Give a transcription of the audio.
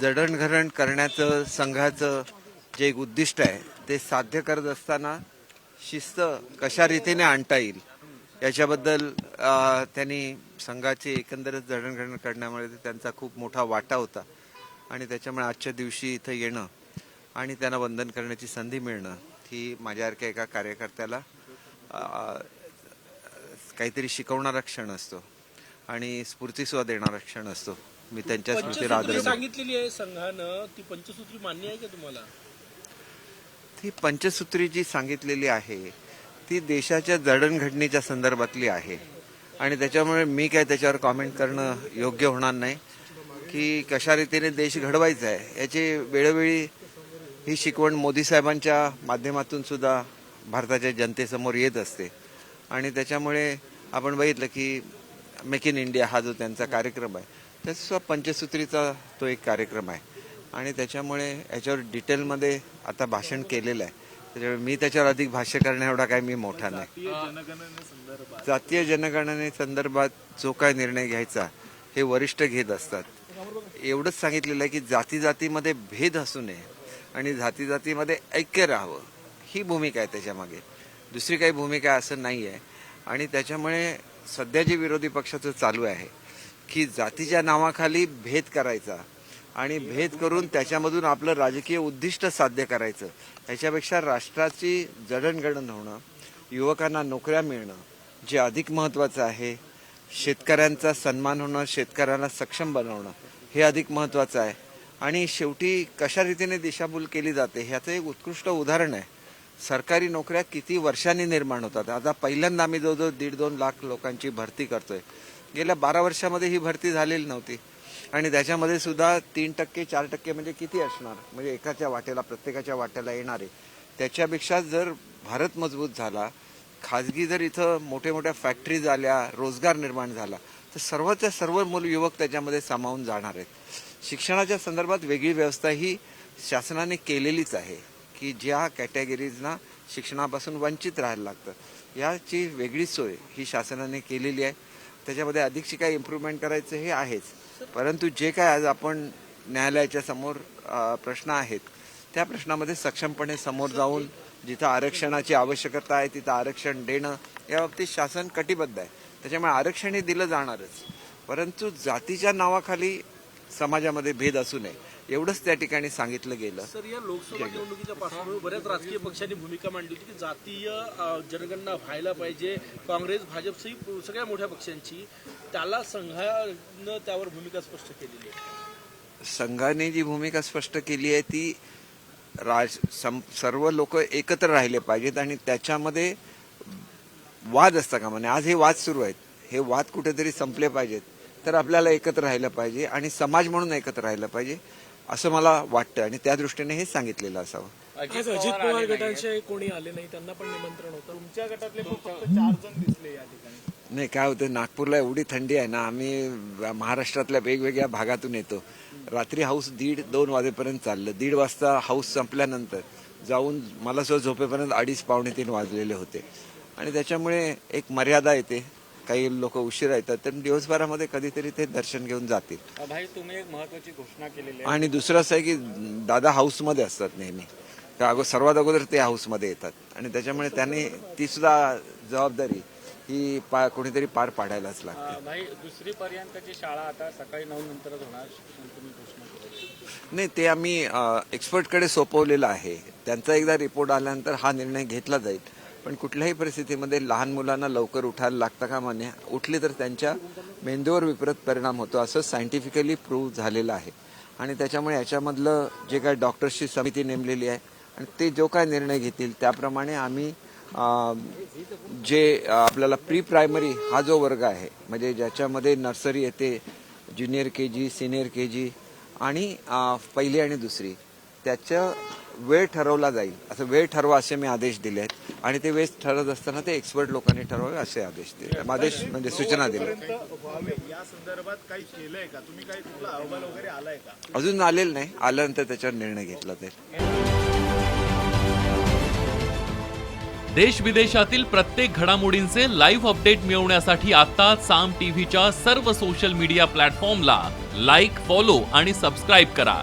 जडणघडण करण्याचं संघाचं जे एक उद्दिष्ट आहे ते साध्य करत असताना शिस्त कशा रीतीने आणता येईल याच्याबद्दल त्यांनी संघाची एकंदरच जडणघडण करण्यामुळे त्यांचा खूप मोठा वाटा होता. आणि त्याच्यामुळे आजच्या दिवशी इथं येणं आणि त्यांना वंदन करण्याची संधी मिळणं ही माझ्यासारख्या एका कार्यकर्त्याला काहीतरी शिकवणारा क्षण असतो. आणि स्फूर्तीसुद्धा देणारा क्षण असतो. मी त्यांच्या स्मृतीला आदर सांगितलेली आहे संघानं ती पंचसूत्री मान्य आहे का तुम्हाला? ती पंचसूत्री जी सांगितलेली आहे ती देशाच्या जडणघडणीच्या संदर्भातली आहे. आणि त्याच्यामुळे मी काय त्याच्यावर कॉमेंट करणं योग्य होणार नाही. की कशा रीतीने देश घडवायचा आहे याची वेळोवेळी ही शिकवण मोदी साहेबांच्या माध्यमातून सुद्धा भारताच्या जनतेसमोर येत असते. आणि त्याच्यामुळे आपण बघितलं की मेक इन इंडिया हा जो त्यांचा कार्यक्रम आहे त्याचा पंचसूत्रीचा तो एक कार्यक्रम आहे. आणि त्याच्यामुळे याच्यावर डिटेलमध्ये आता भाषण केलेलं आहे. त्याच्यामुळे मी त्याच्यावर अधिक भाष्य करण्या एवढा काय मी मोठा नाही. जातीय जनगणने संदर्भात जो काय निर्णय घ्यायचा हे वरिष्ठ घेत असतात. एवढंच सांगितलेलं आहे की जाती जातीमध्ये भेद असू नये आणि जाती जातीमध्ये ऐक्य राहावं. ही भूमिका आहे त्याच्यामागे. दुसरी काही भूमिका असं नाही आहे आणि त्याच्यामुळे सध्या जे विरोधी पक्षाचं चालू आहे की जातीच्या नावाखाली भेद करायचा आणि भेद करून त्याच्यामधून आपलं राजकीय उद्दिष्ट साध्य करायचं. याच्यापेक्षा राष्ट्राची जडणघडण होणं युवकांना नोकऱ्या मिळणं जे अधिक महत्त्वाचं आहे शेतकऱ्यांचा सन्मान होणं शेतकऱ्यांना सक्षम बनवणं हे अधिक महत्त्वाचं आहे. आणि शेवटी कशा रीतीने दिशाभूल केली जाते ह्याचं एक उत्कृष्ट उदाहरण आहे. सरकारी नोकऱ्या किती वर्षांनी निर्माण होतात? आता पहिल्यांदा आम्ही जवळजवळ दीड दोन लाख लोकांची भरती करतोय. गेल्या बारा वर्षामध्ये ही भरती झालेली नव्हती. आणि त्याच्यामध्ये सुद्धा तीन टक्के चार टक्के म्हणजे किती असणार? म्हणजे एकाच्या वाट्याला प्रत्येकाच्या वाट्याला येणारे. त्याच्यापेक्षा जर भारत मजबूत झाला खाजगी जर इथं मोठ्या मोठ्या फॅक्टरीज आल्या रोजगार निर्माण झाला तर सर्वच्या सर्व मूल युवक त्याच्यामध्ये सामावून जाणार आहेत. शिक्षणाच्या संदर्भात वेगळी व्यवस्था ही शासनाने केलेलीच आहे. की ज्या कॅटेगरीजना शिक्षणापासून वंचित राहायला लागतं याची वेगळी सोय ही शासनाने केलेली आहे. त्याच्यामध्ये अधिकची काही इम्प्रूव्हमेंट करायचं हे आहेच. परंतु जे काय आज आपण न्यायालयाच्या समोर प्रश्न आहेत त्या प्रश्नामध्ये सक्षमपणे समोर जाऊन जिथं आरक्षणाची आवश्यकता आहे तिथं आरक्षण देणं या बाबतीत शासन कटिबद्ध आहे. त्याच्यामुळे आरक्षण हे दिलं जाणारच. परंतु जातीच्या नावाखाली समाजामध्ये भेद असू नये. एवढंच त्या ठिकाणी सांगितलं गेलं. सर या लोकसभा निवडणुकीच्या पार्श्वभूमीवर बऱ्याच राजकीय पक्षांनी भूमिका मांडली होती की जातीय जनगणना व्हायला पाहिजे काँग्रेस भाजपसही सगळ्या मोठ्या पक्षांची. त्याला संघानं त्यावर भूमिका स्पष्ट केलेली आहे. संघाने जी भूमिका स्पष्ट केली आहे ती राज सम- सर्व लोक एकत्र राहिले पाहिजेत आणि त्याच्यामध्ये वाद असता कामा नये. आज हे वाद सुरू आहेत. हे वाद कुठेतरी संपले पाहिजेत. तर आपल्याला एकत्र राहिलं पाहिजे आणि समाज म्हणून एकत्र राहिलं पाहिजे. असं मला वाटतं आणि त्या दृष्टीने हे सांगितलेलं असावं. आज अजित पवार गटांचे कोणी आले नाही त्यांना पण निमंत्रण होतं. तुमच्या गटातले फक्त चार जण दिसले या ठिकाणी. नाही काय होतं नागपूरला एवढी थंडी आहे ना आम्ही महाराष्ट्रातल्या वेगवेगळ्या भागातून येतो. रात्री हाऊस दीड दोन वाजेपर्यंत चाललं. दीड वाजता हाऊस संपल्यानंतर जाऊन मला सुद्धा झोपेपर्यंत अडीच पावणे तीन वाजलेले होते. आणि त्याच्यामुळे एक मर्यादा येते. काही लोक उशिरा येतात तर दिवसभरामध्ये कधीतरी ते दर्शन घेऊन जातील. भाई तुम्ही एक महत्वाची घोषणा केलेली आणि दुसरं असं आहे की दादा हाऊसमध्ये असतात नेहमी. तर अगो सर्वात अगोदर ते हाऊसमध्ये येतात. आणि त्याच्यामुळे त्यांनी ती सुद्धा जबाबदारी ही पा कोणीतरी पार पाडायलाच लागते. आहे भाई दुसरी पर्यंतची शाळा आता सकाळी नऊ नंतरच होणार तुम्ही घोषणा केली नाही ते आम्ही एक्सपर्टकडे सोपवलेलं आहे. त्यांचा एकदा रिपोर्ट आल्यानंतर हा निर्णय घेतला जाईल. पण कुठल्याही परिस्थितीमध्ये लहान मुलांना लवकर उठायला लागतं का मान्य? उठले तर त्यांच्या मेंदूवर विपरीत परिणाम होतो असं सायंटिफिकली प्रूव्ह झालेलं आहे. आणि त्याच्यामुळे याच्यामधलं जे काय डॉक्टर्सची समिती नेमलेली आहे आणि ते जो काय निर्णय घेतील त्याप्रमाणे आम्ही जे आपल्याला प्री प्रायमरी हा जो वर्ग आहे म्हणजे ज्याच्यामध्ये नर्सरी येते junior K G senior K जी आणि पहिली आणि दुसरी त्याचं वेळ ठरवला जाईल. असं वेळ ठरवा असे मी आदेश दिले आहेत. आणि ते वेळ ठरत असताना ते एक्सपर्ट लोकांनी ठरवावे असे आदेश दिले आदेश म्हणजे सूचना दिल्या या संदर्भात काही केलंय का तुम्ही काही कुठला अहवाल वगैरे आलाय का अजून आलेलं नाही. आल्यानंतर त्याच्यावर निर्णय घेतला जाईल. देश विदेशातील प्रत्येक घडामोडींचे लाईव्ह अपडेट मिळवण्यासाठी आता साम टीव्हीच्या सर्व सोशल मीडिया प्लॅटफॉर्मला लाईक फॉलो आणि सबस्क्राईब करा.